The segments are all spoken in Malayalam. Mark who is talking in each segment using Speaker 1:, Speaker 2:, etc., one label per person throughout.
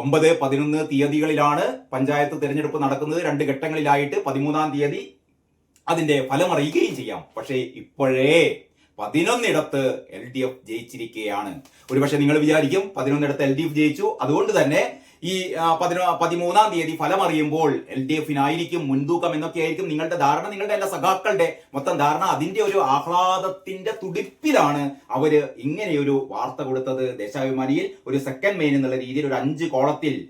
Speaker 1: ഒമ്പത് പതിനൊന്ന് തീയതികളിലാണ് പഞ്ചായത്ത് തിരഞ്ഞെടുപ്പ് നടക്കുന്നത്. രണ്ട് ഘട്ടങ്ങളിലായിട്ട് പതിമൂന്നാം തീയതി അതിന്റെ ഫലം അറിയുകയും ചെയ്യാം. പക്ഷേ ഇപ്പോഴേ പതിനൊന്നിടത്ത് എൽ ഡി എഫ് ജയിച്ചിരിക്കുകയാണ്. ഒരുപക്ഷെ നിങ്ങൾ വിചാരിക്കും പതിനൊന്നിടത്ത് എൽ ഡി എഫ് ജയിച്ചു. അതുകൊണ്ട് തന്നെ ഈ പതിനോ പതിമൂന്നാം തീയതി ഫലമറിയുമ്പോൾ എൽ ഡി എഫിനായിരിക്കും മുൻതൂക്കം എന്നൊക്കെ ആയിരിക്കും നിങ്ങളുടെ ധാരണ നിങ്ങളുടെ എല്ലാ സഖാക്കളുടെ മൊത്തം ധാരണ. അതിന്റെ ഒരു ആഹ്ലാദത്തിന്റെ തുടിപ്പിലാണ് അവർ ഇങ്ങനെയൊരു വാർത്ത കൊടുത്തത്. ദേശാഭിമാനിയിൽ ഒരു സെക്കൻഡ് മെയിൻ എന്നുള്ള രീതിയിൽ ഒരു അഞ്ച് കോളത്തിൽ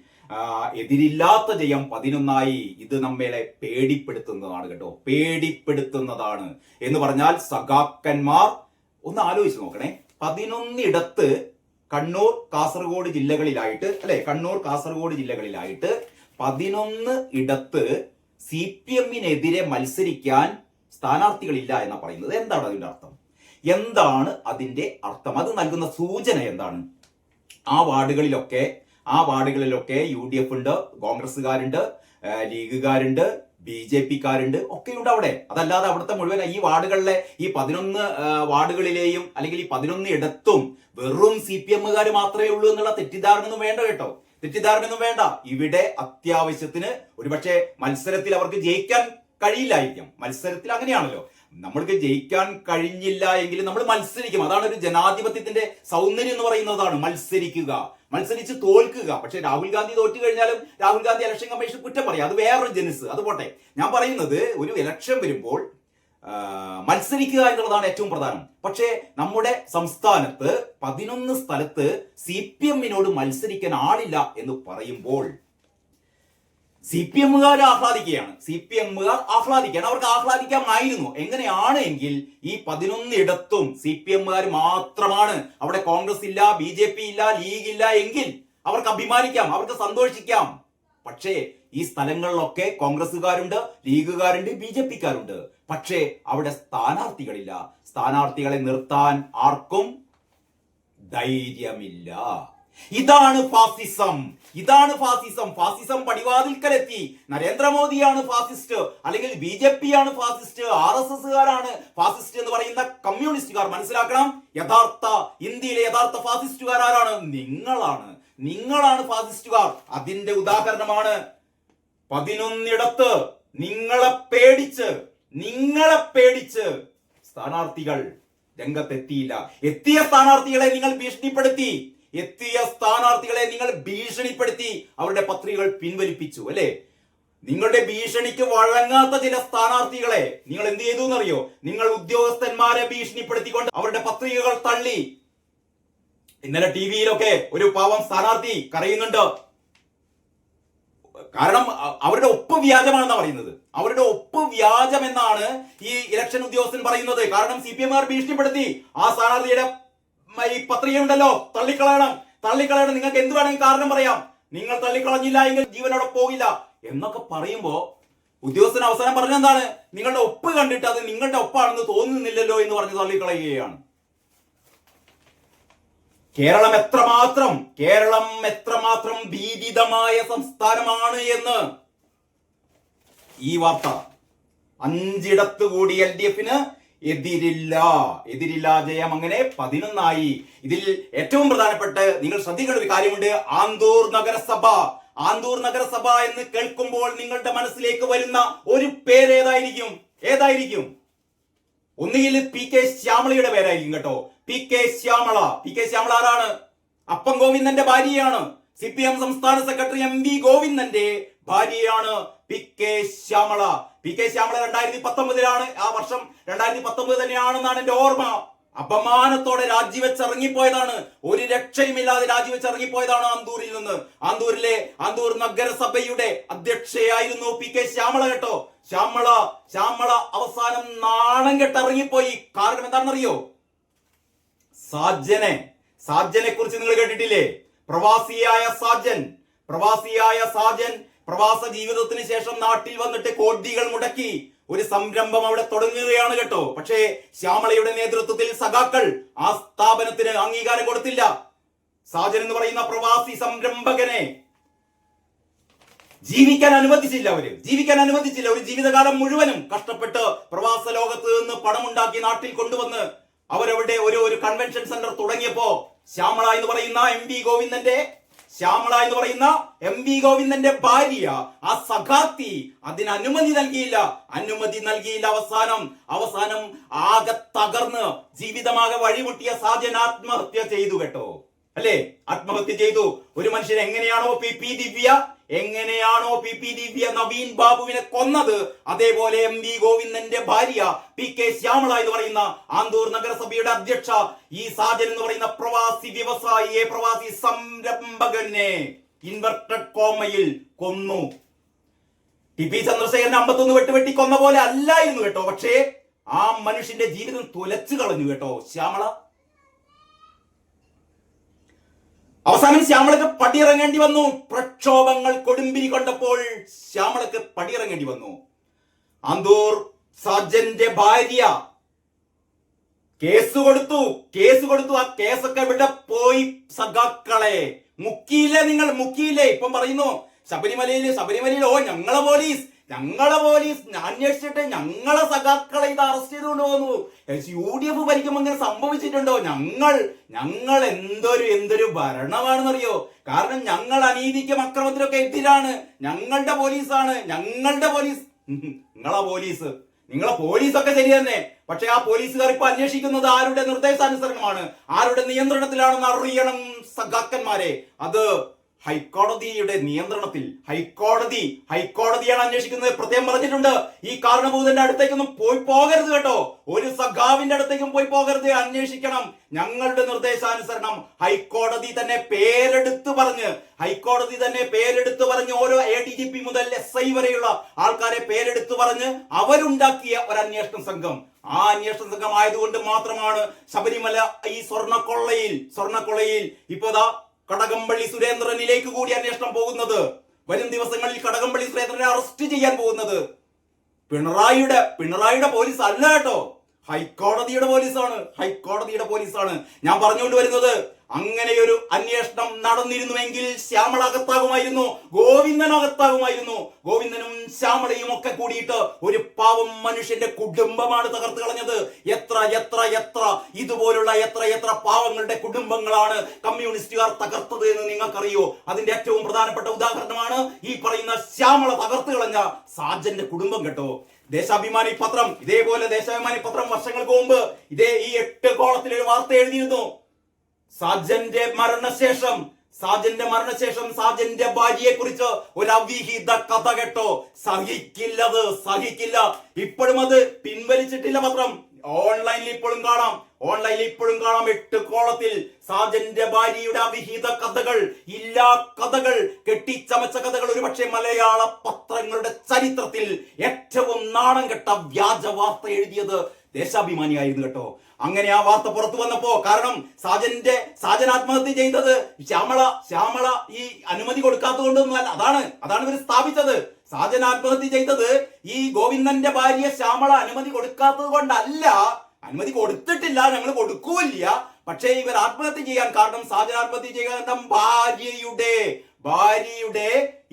Speaker 1: എതിരില്ലാത്ത ജയം പതിനൊന്നായി. ഇത് നമ്മളെ പേടിപ്പെടുത്തുന്നതാണ് കേട്ടോ. പേടിപ്പെടുത്തുന്നതാണ്. എന്ന് പറഞ്ഞാൽ സഖാക്കന്മാർ ഒന്ന് ആലോചിച്ച് നോക്കണേ. പതിനൊന്നിടത്ത് കണ്ണൂർ കാസർഗോഡ് ജില്ലകളിലായിട്ട് അല്ലെ? കണ്ണൂർ കാസർഗോഡ് ജില്ലകളിലായിട്ട് പതിനൊന്ന് ഇടത്ത് സി പി എമ്മിനെതിരെ മത്സരിക്കാൻ സ്ഥാനാർത്ഥികളില്ല എന്നാണ് പറയുന്നത്. എന്താണ് അതിന്റെ അർത്ഥം? എന്താണ് അതിന്റെ അർത്ഥം? അത് നൽകുന്ന സൂചന എന്താണ്? ആ വാർഡുകളിലൊക്കെ ആ വാർഡുകളിലൊക്കെ യു ഡി എഫ് ഉണ്ട് കോൺഗ്രസ്സുകാരുണ്ട് ലീഗുകാരുണ്ട് ബി ജെ പിക്കാരുണ്ട് ഒക്കെയുണ്ട് അവിടെ. അതല്ലാതെ അവിടുത്തെ മുഴുവൻ ഈ വാർഡുകളിലെ ഈ പതിനൊന്ന് വാർഡുകളിലെയും അല്ലെങ്കിൽ ഈ പതിനൊന്ന് ഇടത്തും വെറും സി പി എമ്മുകാർ മാത്രമേ ഉള്ളൂ എന്നുള്ള തെറ്റിദ്ധാരണയൊന്നും വേണ്ട കേട്ടോ. തെറ്റിദ്ധാരണയൊന്നും വേണ്ട. ഇവിടെ അത്യാവശ്യത്തിന് ഒരുപക്ഷെ മത്സരത്തിൽ അവർക്ക് ജയിക്കാൻ കഴിയില്ലായിരിക്കും. മത്സരത്തിൽ അങ്ങനെയാണല്ലോ. നമ്മൾക്ക് ജയിക്കാൻ കഴിഞ്ഞില്ല എങ്കിൽ നമ്മൾ മത്സരിക്കും. അതാണ് ഒരു ജനാധിപത്യത്തിന്റെ സൗന്ദര്യം എന്ന് പറയുന്നതാണ് മത്സരിക്കുക. മത്സരിച്ച് തോൽക്കുക. പക്ഷെ രാഹുൽ ഗാന്ധി തോറ്റു കഴിഞ്ഞാലും രാഹുൽ ഗാന്ധി ഇലക്ഷൻ കമ്മീഷൻ കുറ്റം പറയും. അത് വേറൊരു ജനസ്. അത് പോട്ടെ. ഞാൻ പറയുന്നത് ഒരു ഇലക്ഷൻ വരുമ്പോൾ മത്സരിക്കുക എന്നുള്ളതാണ് ഏറ്റവും പ്രധാനം. പക്ഷേ നമ്മുടെ സംസ്ഥാനത്ത് പതിനൊന്ന് സ്ഥലത്ത് സി പി എമ്മിനോട് മത്സരിക്കാൻ ആളില്ല എന്ന് പറയുമ്പോൾ സി പി എമ്മുകാർ ആഹ്ലാദിക്കുകയാണ്. സി പി എമ്മുകാർ ആഹ്ലാദിക്കുകയാണ്. അവർക്ക് ആഹ്ലാദിക്കാമായിരുന്നു. എങ്ങനെയാണ് എങ്കിൽ ഈ പതിനൊന്നിടത്തും സി പി എമ്മുകാർ മാത്രമാണ്. അവിടെ കോൺഗ്രസ് ഇല്ല ബി ജെ പി ഇല്ല ലീഗ് ഇല്ല എങ്കിൽ അവർക്ക് അഭിമാനിക്കാം അവർക്ക് സന്തോഷിക്കാം. പക്ഷേ ഈ സ്ഥലങ്ങളിലൊക്കെ കോൺഗ്രസ്സുകാരുണ്ട് ലീഗുകാരുണ്ട് ബി ജെ പിക്കാരുണ്ട്. പക്ഷേ അവിടെ സ്ഥാനാർത്ഥികളില്ല. സ്ഥാനാർത്ഥികളെ നിർത്താൻ ആർക്കും ധൈര്യമില്ല. ഇതാണ് ഫാസിസം. ഇതാണ് ഫാസിസം. ഫാസിസം പടിവാതിൽക്കലെത്തി. നരേന്ദ്രമോദിയാണ് ഫാസിസ്റ്റ്. അല്ലെങ്കിൽ ബി ജെ പി ആണ് ഫാസിസ്റ്റ്. ആർ എസ് എസ്സുകാരാണ് ഫാസിസ്റ്റ് എന്ന് പറയുന്ന കമ്മ്യൂണിസ്റ്റുകാർ. മനസ്സിലാക്കണം? യഥാർത്ഥ ഇന്ത്യയിലെ യഥാർത്ഥ ഫാസിസ്റ്റുകാർ ആരാണ് നിങ്ങളാണ്. നിങ്ങളാണ് ഫാസിസ്റ്റുകാർ. അതിന്റെ ഉദാഹരണമാണ് പതിനൊന്നിടത്ത് നിങ്ങളെ പേടിച്ച് നിങ്ങളെ പേടിച്ച് സ്ഥാനാർത്ഥികൾ രംഗത്തെത്തിയില്ല. എത്തിയ സ്ഥാനാർത്ഥികളെ നിങ്ങൾ ഭീഷണിപ്പെടുത്തി. എത്തിയ സ്ഥാനാർത്ഥികളെ നിങ്ങൾ ഭീഷണിപ്പെടുത്തി അവരുടെ പത്രികകൾ പിൻവലിപ്പിച്ചു അല്ലെ? നിങ്ങളുടെ ഭീഷണിക്ക് വഴങ്ങാത്ത ചില സ്ഥാനാർത്ഥികളെ നിങ്ങൾ എന്ത് ചെയ്തു എന്നറിയോ? നിങ്ങൾ ഉദ്യോഗസ്ഥന്മാരെ ഭീഷണിപ്പെടുത്തിക്കൊണ്ട് അവരുടെ പത്രികകൾ തള്ളി. ഇന്നലെ ടി വിയിലൊക്കെ ഒരു പാവം സ്ഥാനാർത്ഥി കരയുന്നുണ്ട്. കാരണം അവരുടെ ഒപ്പ് വ്യാജമാണെന്നാണ് പറയുന്നത്. അവരുടെ ഒപ്പ് വ്യാജമെന്നാണ് ഈ ഇലക്ഷൻ ഉദ്യോഗസ്ഥൻ പറയുന്നത്. കാരണം സി പി എം ഭീഷണിപ്പെടുത്തി ആ സ്ഥാനാർത്ഥിയുടെ ഈ പത്രിക ഉണ്ടല്ലോ. തള്ളിക്കളയണം. തള്ളിക്കളയണം. നിങ്ങൾക്ക് എന്ത് വേണമെങ്കിൽ കാരണം പറയാം. നിങ്ങൾ തള്ളിക്കളഞ്ഞില്ല എങ്കിൽ ജീവനോടെ പോകില്ല. എന്നൊക്കെ പറയുമ്പോ ഉദ്യോഗസ്ഥൻ അവസാനം പറഞ്ഞെന്താണ് നിങ്ങളുടെ ഒപ്പ് കണ്ടിട്ട് അത് നിങ്ങളുടെ ഒപ്പാണെന്ന് തോന്നുന്നില്ലല്ലോ എന്ന് പറഞ്ഞ് തള്ളിക്കളയുകയാണ്. കേരളം എത്രമാത്രം കേരളം എത്രമാത്രം ഭീതിതമായ സംസ്ഥാനമാണ് എന്ന് ഈ വാർത്ത. അഞ്ചിടത്ത് കൂടി എൽ ഡി എഫിന് എതിരില്ല എതിരില്ല ജയം അങ്ങനെ പതിനൊന്നായി. ഇതിൽ ഏറ്റവും പ്രധാനപ്പെട്ട നിങ്ങൾ ശ്രദ്ധിക്കേണ്ട ഒരു കാര്യമുണ്ട്. ആന്തൂർ നഗരസഭ. ആന്തൂർ നഗരസഭ എന്ന് കേൾക്കുമ്പോൾ നിങ്ങളുടെ മനസ്സിലേക്ക് വരുന്ന ഒരു പേര് ഏതായിരിക്കും? ഏതായിരിക്കും ഒന്നുകിൽ പി കെ ശ്യാമളയുടെ പേരായിരിക്കും കേട്ടോ. P K Shyamala. P K Shyamala ആരാണ്? അപ്പം ഗോവിന്ദന്റെ ഭാര്യയാണ്. സി പി എം സംസ്ഥാന സെക്രട്ടറി എം വി ഗോവിന്ദന്റെ ഭാര്യയാണ് P K Shyamala. P K Shyamala രണ്ടായിരത്തി പത്തൊമ്പതിലാണ്. ആ വർഷം രണ്ടായിരത്തി പത്തൊമ്പത് തന്നെയാണെന്നാണ് എന്റെ ഓർമ്മ. അപമാനത്തോടെ രാജിവെച്ച് ഇറങ്ങിപ്പോയതാണ്. ഒരു രക്ഷയുമില്ലാതെ രാജിവെച്ച് ഇറങ്ങിപ്പോയതാണ് ആന്തൂരിൽ നിന്ന്. ആന്തൂരിലെ ആന്തൂർ നഗരസഭയുടെ അധ്യക്ഷയായിരുന്നു പി കെ ശ്യാമള കേട്ടോ. ശ്യാമള ശ്യാമള അവസാനം നാണം കെട്ട് ഇറങ്ങിപ്പോയി. കാരണം എന്താണെന്നറിയോ? സാജനെ സാജനെ കുറിച്ച് നിങ്ങൾ കേട്ടിട്ടില്ലേ? പ്രവാസിയായ സാജൻ പ്രവാസിയായ സാജൻ പ്രവാസ ജീവിതത്തിന് ശേഷം നാട്ടിൽ വന്നിട്ട് കോടികൾ മുടക്കി ഒരു സംരംഭം അവിടെ തുടങ്ങുകയാണ് കേട്ടോ. പക്ഷേ ശ്യാമളയുടെ നേതൃത്വത്തിൽ സഖാക്കൾ ആ സ്ഥാപനത്തിന് അംഗീകാരം കൊടുത്തില്ല. സാജൻ എന്ന് പറയുന്ന പ്രവാസി സംരംഭകനെ ജീവിക്കാൻ അനുവദിച്ചില്ല അവർ. ജീവിക്കാൻ അനുവദിച്ചില്ല. ഒരു ജീവിതകാലം മുഴുവനും കഷ്ടപ്പെട്ട് പ്രവാസ ലോകത്ത് നിന്ന് പണമുണ്ടാക്കി നാട്ടിൽ കൊണ്ടുവന്ന് അവരവിടെ ഒരു ഒരു കൺവെൻഷൻ സെന്റർ തുടങ്ങിയപ്പോ ശ്യാമള എന്ന് പറയുന്ന എം വി ഗോവിന്ദന്റെ ശ്യാമള എന്ന് പറയുന്ന എം വി ഗോവിന്ദന്റെ ഭാര്യ ആ സഖാത്തി അതിന് അനുമതി നൽകിയില്ല. അനുമതി നൽകിയില്ല അവസാനം. അവസാനം ആകെ തകർന്ന് ജീവിതമാകെ വഴിമുട്ടിയ സാജൻ ആത്മഹത്യ ചെയ്തു കേട്ടോ. അല്ലേ? ആത്മഹത്യ ചെയ്തു. ഒരു മനുഷ്യൻ എങ്ങനെയാണോ പി പി ദിവ്യ എങ്ങനെയാണോ പി പി ദിവ്യ നവീൻ ബാബുവിനെ കൊന്നത്? അതേപോലെ എം വി ഗോവിന്ദന്റെ ഭാര്യ പി കെ ശ്യാമള എന്ന് പറയുന്ന ആന്തൂർ നഗരസഭയുടെ അധ്യക്ഷ ഈ സാജൻ എന്ന് പറയുന്ന പ്രവാസി വ്യവസായിയെ പ്രവാസി സംരംഭകനെ ഇൻവെർട്ടഡ് കോമയിൽ കൊന്നു. ടി പി ചന്ദ്രശേഖരൻ അമ്പത്തൊന്ന് വെട്ടുവെട്ടി കൊന്ന പോലെ അല്ലായിരുന്നു കേട്ടോ. പക്ഷേ ആ മനുഷ്യന്റെ ജീവിതം തുലച്ചു കളഞ്ഞു കേട്ടോ. ശ്യാമള അവസാനം ശ്യാമളക്ക് പടിയിറങ്ങേണ്ടി വന്നു. പ്രക്ഷോഭങ്ങൾ കൊടുമ്പിരി കൊണ്ടപ്പോൾ ശ്യാമളക്ക് പടിയിറങ്ങേണ്ടി വന്നു. അന്തൂർ സർജന്റെ ഭാര്യ കേസ് കൊടുത്തു. കേസ് കൊടുത്തു. ആ കേസൊക്കെ ഇവിടെ പോയി സഖാക്കളെ? മുക്കിയില്ലേ നിങ്ങൾ? മുക്കിയില്ലേ? ഇപ്പം പറയുന്നു ശബരിമലയിൽ ശബരിമലയിൽ ഓ ഞങ്ങളെ പോലീസ് ഞങ്ങളെ പോലീസ് അന്വേഷിച്ചിട്ട് ഞങ്ങളെ സഖാക്കളെ ഇത് അറസ്റ്റ് ചെയ്തുകൊണ്ട് പോകുന്നു യു ഡി എഫ് ഭരിക്കുമ്പോൾ ഇങ്ങനെ സംഭവിച്ചിട്ടുണ്ടോ? ഞങ്ങൾ ഞങ്ങൾ എന്തൊരു എന്തൊരു ഭരണമാണെന്നറിയോ? കാരണം ഞങ്ങൾ അനീതിക്കും അക്രമത്തിനൊക്കെ എതിരാണ്. ഞങ്ങളുടെ പോലീസാണ്. ഞങ്ങളുടെ പോലീസ്. നിങ്ങളെ പോലീസ്. നിങ്ങളെ പോലീസൊക്കെ ശരി തന്നെ. പക്ഷെ ആ പോലീസുകാർ ഇപ്പൊ അന്വേഷിക്കുന്നത് ആരുടെ നിർദ്ദേശാനുസരണമാണ്? ആരുടെ നിയന്ത്രണത്തിലാണെന്ന് അറിയണം സഖാക്കന്മാരെ. അത് ഹൈക്കോടതിയുടെ നിയന്ത്രണത്തിൽ ഹൈക്കോടതി ഹൈക്കോടതിയാണ് അന്വേഷിക്കുന്നത്. പ്രത്യേകം പറഞ്ഞിട്ടുണ്ട് ഈ കാരണഭൂതന്റെ അടുത്തേക്കൊന്നും പോയി പോകരുത് കേട്ടോ. ഒരു സഖാവിന്റെ അടുത്തേക്കും പോയി പോകരുത്. അന്വേഷിക്കണം. ഞങ്ങളുടെ നിർദ്ദേശാനുസരണം ഹൈക്കോടതി തന്നെ പേരെടുത്ത് പറഞ്ഞ് ഹൈക്കോടതി തന്നെ പേരെടുത്ത് പറഞ്ഞ് ഓരോ എ ഡി ജി പി മുതൽ എസ് ഐ വരെയുള്ള ആൾക്കാരെ പേരെടുത്ത് പറഞ്ഞ് അവരുണ്ടാക്കിയ ഒരു അന്വേഷണ സംഘം. ആ അന്വേഷണ സംഘം ആയതുകൊണ്ട് മാത്രമാണ് ശബരിമല ഈ സ്വർണക്കൊള്ളയിൽ സ്വർണക്കൊള്ളയിൽ ഇപ്പോതാ കടകംപള്ളി സുരേന്ദ്രനിലേക്ക് കൂടി അന്വേഷണം പോകുന്നത്. വരും ദിവസങ്ങളിൽ കടകംപള്ളി സുരേന്ദ്രനെ അറസ്റ്റ് ചെയ്യാൻ പോകുന്നത്. പിണറായിയുടെ പിണറായിയുടെ പോലീസ് അല്ല കേട്ടോ. ഹൈക്കോടതിയുടെ പോലീസാണ്. ഹൈക്കോടതിയുടെ പോലീസാണ്. ഞാൻ പറഞ്ഞുകൊണ്ട് വരുന്നത് അങ്ങനെയൊരു അന്വേഷണം നടന്നിരുന്നുവെങ്കിൽ ശ്യാമള അകത്താകുമായിരുന്നു ഗോവിന്ദൻ അകത്താകുമായിരുന്നു ഗോവിന്ദനും ശ്യാമളയും ഒക്കെ കൂടിയിട്ട് ഒരു പാവം മനുഷ്യന്റെ കുടുംബമാണ് തകർത്ത് കളഞ്ഞത്. എത്ര എത്ര എത്ര ഇതുപോലുള്ള എത്ര എത്ര പാവങ്ങളുടെ കുടുംബങ്ങളാണ് കമ്മ്യൂണിസ്റ്റുകാർ തകർത്തത് എന്ന് നിങ്ങൾക്കറിയോ? അതിന്റെ ഏറ്റവും പ്രധാനപ്പെട്ട ഉദാഹരണമാണ് ഈ പറയുന്ന ശ്യാമള തകർത്ത് കളഞ്ഞ സാജന്റെ കുടുംബം കേട്ടോ. ദേശാഭിമാനി പത്രം ഇതേപോലെ ദേശാഭിമാനി പത്രം വർഷങ്ങൾക്ക് മുമ്പ് ഇതേ ഈ എട്ട് കോളത്തിൽ ഒരു വാർത്ത എഴുതിയിരുന്നു. സാജന്റെ മരണശേഷം സാജന്റെ മരണശേഷം സാജന്റെ ഭാര്യയെ കുറിച്ച് ഒരു അവിഹിത കഥ കേട്ടോ. സഹിക്കില്ലത് സഹിക്കില്ല. ഇപ്പോഴും അത് പിൻവലിച്ചിട്ടില്ല പത്രം. ഓൺലൈനിൽ ഇപ്പോഴും കാണാം. ഓൺലൈനിൽ ഇപ്പോഴും കാണാം എട്ട് കോളത്തിൽ സാജന്റെ ഭാര്യയുടെ അവിഹിത കഥകൾ ഇല്ലാ കഥകൾ കെട്ടിച്ചമച്ച കഥകൾ. ഒരുപക്ഷെ മലയാള പത്രങ്ങളുടെ ചരിത്രത്തിൽ ഏറ്റവും നാണം കെട്ട വ്യാജ വാർത്ത എഴുതിയത് ദേശാഭിമാനിയായിരുന്നു കേട്ടോ. അങ്ങനെ ആ വാർത്ത പുറത്തു വന്നപ്പോ കാരണം സാജന്റെ സാജൻ ആത്മഹത്യ ചെയ്തത് ശ്യാമള ശ്യാമള ഈ അനുമതി കൊടുക്കാത്തത് കൊണ്ടൊന്നും അല്ല അതാണ് അതാണ് ഇവർ സ്ഥാപിച്ചത്. സാജൻ ആത്മഹത്യ ചെയ്തത് ഈ ഗോവിന്ദന്റെ ഭാര്യ ശ്യാമള അനുമതി കൊടുക്കാത്തത് കൊണ്ടല്ല. അനുമതി കൊടുത്തിട്ടില്ല ഞങ്ങൾ കൊടുക്കൂല്ല. പക്ഷേ ഇവർ ആത്മഹത്യ ചെയ്യാൻ കാരണം സാജൻ ആത്മഹത്യ ചെയ്യാൻ കാരണം ഭാര്യയുടെ ഭാര്യയുടെ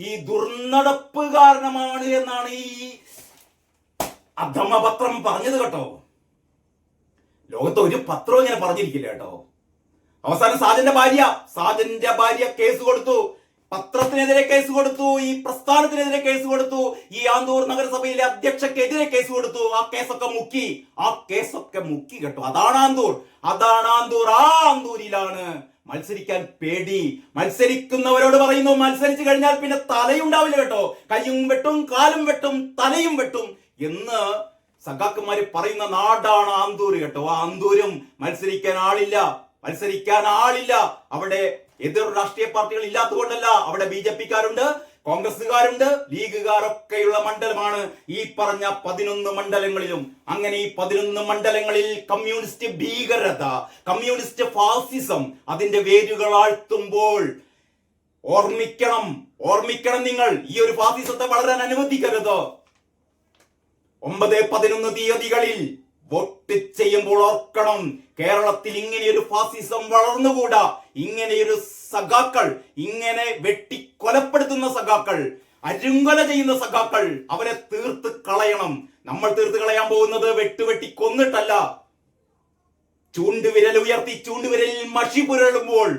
Speaker 1: ഈ ദുർനടപ്പ് കാരണമാണ് എന്നാണ് ഈ അധമപത്രം പറഞ്ഞത് കേട്ടോ. ലോകത്ത് ഒരു പത്രവും ഇങ്ങനെ പറഞ്ഞിരിക്കില്ല കേട്ടോ. അവസാനം സാജന്റെ ഭാര്യ സാജന്റെ ഭാര്യ കേസ് കൊടുത്തു. പത്രത്തിനെതിരെ കേസ് കൊടുത്തു ഈ പ്രസ്ഥാനത്തിനെതിരെ കേസ് കൊടുത്തു ഈ ആന്തൂർ നഗരസഭയിലെ അധ്യക്ഷക്കെതിരെ കേസ് കൊടുത്തു. ആ കേസൊക്കെ മുക്കി ആ കേസൊക്കെ മുക്കി കേട്ടോ. അതാണ് ആന്തൂർ. അതാണ് ആന്തൂർ. ആ ആന്തൂരിലാണ് മത്സരിക്കാൻ പേടി. മത്സരിക്കുന്നവരോട് പറയുന്നു മത്സരിച്ചു കഴിഞ്ഞാൽ പിന്നെ തലയുണ്ടാവില്ല കേട്ടോ. കയ്യും വെട്ടും കാലും വെട്ടും തലയും വെട്ടും എന്ന് സഖാക്കന്മാര് പറയുന്ന നാടാണ് ആന്തൂര് കേട്ടോ. ആ ആന്തൂരും മത്സരിക്കാൻ ആളില്ല. മത്സരിക്കാൻ ആളില്ല. അവിടെ എതിർ രാഷ്ട്രീയ പാർട്ടികൾ ഇല്ലാത്തതുകൊണ്ടല്ല അവിടെ ബി ജെ പിക്കാരുണ്ട് കോൺഗ്രസുകാരുണ്ട് ലീഗുകാരൊക്കെയുള്ള മണ്ഡലമാണ് ഈ പറഞ്ഞ പതിനൊന്ന് മണ്ഡലങ്ങളിലും. അങ്ങനെ ഈ പതിനൊന്ന് മണ്ഡലങ്ങളിൽ കമ്മ്യൂണിസ്റ്റ് ഭീകരത കമ്മ്യൂണിസ്റ്റ് ഫാസിസം അതിന്റെ വേരുകൾ ആഴ്ത്തുമ്പോൾ ഓർമ്മിക്കണം ഓർമ്മിക്കണം നിങ്ങൾ. ഈ ഒരു ഫാസിസത്തെ വളരാൻ അനുവദിക്കരുത്. ഒമ്പത് പതിനൊന്ന് തീയതികളിൽ വോട്ട് ചെയ്യുമ്പോൾ ഓർക്കണം കേരളത്തിൽ ഇങ്ങനെയൊരു ഫാസിസം വളർന്നുകൂടാ. ഇങ്ങനെയൊരു സഖാക്കൾ ഇങ്ങനെ വെട്ടി കൊലപ്പെടുത്തുന്ന സഖാക്കൾ അരുങ്കൊല ചെയ്യുന്ന സഖാക്കൾ അവരെ തീർത്ത് കളയണം. നമ്മൾ തീർത്ത് കളയാൻ പോകുന്നത് വെട്ടുവെട്ടി കൊന്നിട്ടല്ല. ചൂണ്ടുവിരൽ ഉയർത്തി ചൂണ്ടുവിരലിൽ മഷി പുരളുമ്പോൾ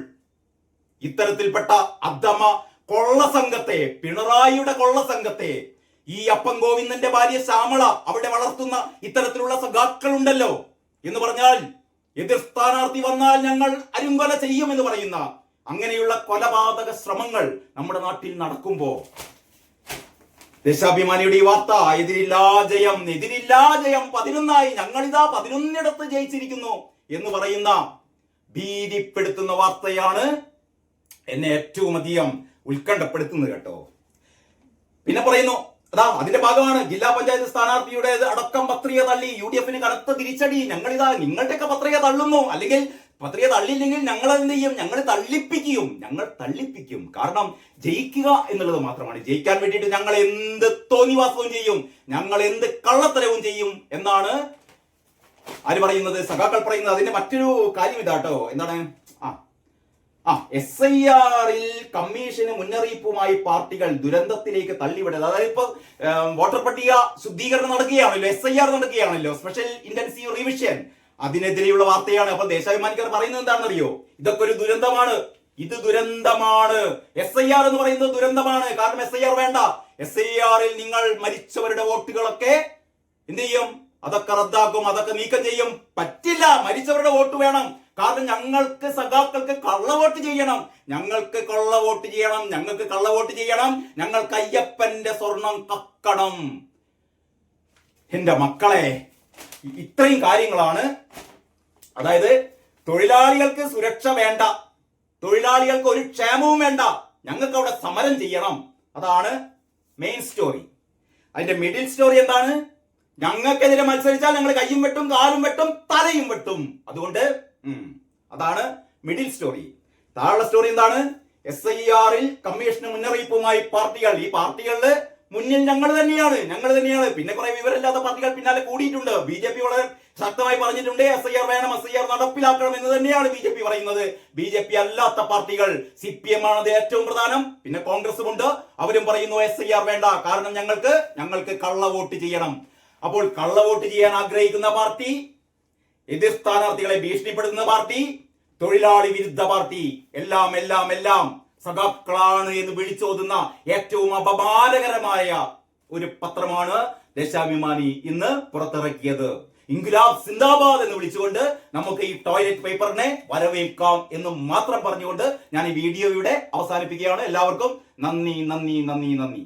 Speaker 1: ഇത്തരത്തിൽപ്പെട്ട അദ്ദമ കൊള്ള സംഘത്തെ പിണറായിയുടെ കൊള്ള സംഘത്തെ ഈ അപ്പം ഗോവിന്ദന്റെ ഭാര്യ ശ്യാമള അവിടെ വളർത്തുന്ന ഇത്തരത്തിലുള്ള സഖാക്കളുണ്ടല്ലോ എന്ന് പറഞ്ഞാൽ എതിർ സ്ഥാനാർത്ഥി വന്നാൽ ഞങ്ങൾ അരുങ്കൊല ചെയ്യുമെന്ന് പറയുന്ന അങ്ങനെയുള്ള കൊലപാതക ശ്രമങ്ങൾ നമ്മുടെ നാട്ടിൽ നടക്കുമ്പോ ദേശാഭിമാനിയുടെ ഈ വാർത്ത എതിരില്ലാ ജയം എതിരില്ലാ ജയം പതിനൊന്നായി ഞങ്ങളിതാ പതിനൊന്നിടത്ത് ജയിച്ചിരിക്കുന്നു എന്ന് പറയുന്ന ഭീതിപ്പെടുത്തുന്ന വാർത്തയാണ് എന്നെ ഏറ്റവും അധികം ഉത്കണ്ഠപ്പെടുത്തുന്നത് കേട്ടോ. പിന്നെ പറയുന്നു അതാ അതിന്റെ ഭാഗമാണ് ജില്ലാ പഞ്ചായത്ത് സ്ഥാനാർത്ഥിയുടെ അടക്കം പത്രിക തള്ളി. യു ഡി എഫിന് കനത്ത തിരിച്ചടി. ഞങ്ങളിതാ നിങ്ങളുടെയൊക്കെ പത്രിക തള്ളുന്നു. അല്ലെങ്കിൽ പത്രിക തള്ളിയില്ലെങ്കിൽ ഞങ്ങൾ എന്ത് ചെയ്യും? ഞങ്ങൾ തള്ളിപ്പിക്കും. ഞങ്ങൾ തള്ളിപ്പിക്കും. കാരണം ജയിക്കുക എന്നുള്ളത് മാത്രമാണ്. ജയിക്കാൻ വേണ്ടിയിട്ട് ഞങ്ങൾ എന്ത് തോന്നിവാസവും ചെയ്യും? ഞങ്ങൾ എന്ത് കള്ളത്തരവും ചെയ്യും? എന്നാണ് ആര് പറയുന്നത്? സഖാക്കൾ പറയുന്നത്. അതിന്റെ മറ്റൊരു കാര്യം ഇതാട്ടോ. എന്താണ്? ആ എസ് ഐ ആറിൽ കമ്മീഷന് മുന്നറിയിപ്പുമായി പാർട്ടികൾ ദുരന്തത്തിലേക്ക് തള്ളിവിടരുത്. അതായത് ഇപ്പൊ വോട്ടർ പട്ടിക ശുദ്ധീകരണം നടക്കുകയാണല്ലോ എസ് ഐ ആർ നടക്കുകയാണല്ലോ. സ്പെഷ്യൽ ഇന്റൻസീവ് റിവിഷൻ അതിനെതിരെയുള്ള വാർത്തയാണ്. അപ്പൊ ദേശാഭിമാനിക്കാർ പറയുന്നത് എന്താണെന്നറിയോ? ഇതൊക്കെ ഒരു ദുരന്തമാണ്. ഇത് ദുരന്തമാണ്. എസ് ഐ ആർ എന്ന് പറയുന്നത് ദുരന്തമാണ്. കാരണം എസ് ഐ ആർ വേണ്ട. എസ് ഐ ആറിൽ നിങ്ങൾ മരിച്ചവരുടെ വോട്ടുകളൊക്കെ എന്ത് ചെയ്യും? അതൊക്കെ റദ്ദാക്കും അതൊക്കെ നീക്കം ചെയ്യും. പറ്റില്ല. മരിച്ചവരുടെ വോട്ട് വേണം. കാരണം ഞങ്ങൾക്ക് സഖാക്കൾക്ക് കള്ളവോട്ട് ചെയ്യണം. ഞങ്ങൾക്ക് കള്ളവോട്ട് ചെയ്യണം. ഞങ്ങൾക്ക് കള്ളവോട്ട് ചെയ്യണം. ഞങ്ങൾക്ക് അയ്യപ്പന്റെ സ്വർണം കക്കണം. എന്റെ മക്കളെ ഇത്രയും കാര്യങ്ങളാണ്. അതായത് തൊഴിലാളികൾക്ക് സുരക്ഷ വേണ്ട. തൊഴിലാളികൾക്ക് ഒരു ക്ഷേമവും വേണ്ട. ഞങ്ങൾക്ക് അവിടെ സമരം ചെയ്യണം. അതാണ് മെയിൻ സ്റ്റോറി അതിന്റെ മിഡിൽ സ്റ്റോറി എന്താണ്? ഞങ്ങൾക്കെതിരെ മത്സരിച്ചാൽ ഞങ്ങൾ കയ്യും വെട്ടും കാലും വെട്ടും തലയും വെട്ടും. അതുകൊണ്ട് അതാണ് മിഡിൽ സ്റ്റോറി താഴെ സ്റ്റോറി എന്താണ്? എസ് ഐ ആറിൽ കമ്മീഷന് മുന്നറിയിപ്പുമായി പാർട്ടികൾ. ഈ പാർട്ടികളിൽ മുന്നിൽ ഞങ്ങൾ തന്നെയാണ്. ഞങ്ങൾ തന്നെയാണ്. പിന്നെ കുറെ വിവരമില്ലാത്ത പാർട്ടികൾ പിന്നാലെ കൂടിയിട്ടുണ്ട്. ബി ജെ പി വളരെ ശക്തമായി പറഞ്ഞിട്ടുണ്ട് എസ് ഐ ആർ വേണം എസ് ഐ ആർ നടപ്പിലാക്കണം എന്ന് തന്നെയാണ് ബി ജെ പി പറയുന്നത്. ബി ജെ പി അല്ലാത്ത പാർട്ടികൾ സി പി എം ആണത് ഏറ്റവും പ്രധാനം. പിന്നെ കോൺഗ്രസും ഉണ്ട്. അവരും പറയുന്നു എസ് ഐ ആർ വേണ്ട. കാരണം ഞങ്ങൾക്ക് ഞങ്ങൾക്ക് കള്ള വോട്ട് ചെയ്യണം. അപ്പോൾ കള്ള വോട്ട് ചെയ്യാൻ ആഗ്രഹിക്കുന്ന പാർട്ടി എതിർ സ്ഥാനാർത്ഥികളെ ഭീഷണിപ്പെടുത്തുന്ന പാർട്ടി തൊഴിലാളി വിരുദ്ധ പാർട്ടി എല്ലാം എല്ലാം എല്ലാം സഖാക്കളാണ് എന്ന് വിളിച്ചോതുന്ന ഏറ്റവും അപമാനകരമായ ഒരു പത്രമാണ് ദേശാഭിമാനി ഇന്ന് പുറത്തിറക്കിയത്. ഇൻഗുലാബ് സിന്ദാബാദ് എന്ന് വിളിച്ചുകൊണ്ട് നമുക്ക് ഈ ടോയ്ലറ്റ് പേപ്പറിനെ വരവേൽക്കാം എന്ന് മാത്രം പറഞ്ഞുകൊണ്ട് ഞാൻ ഈ വീഡിയോ ഇവിടെ അവസാനിപ്പിക്കുകയാണ്. എല്ലാവർക്കും നന്ദി നന്ദി നന്ദി നന്ദി.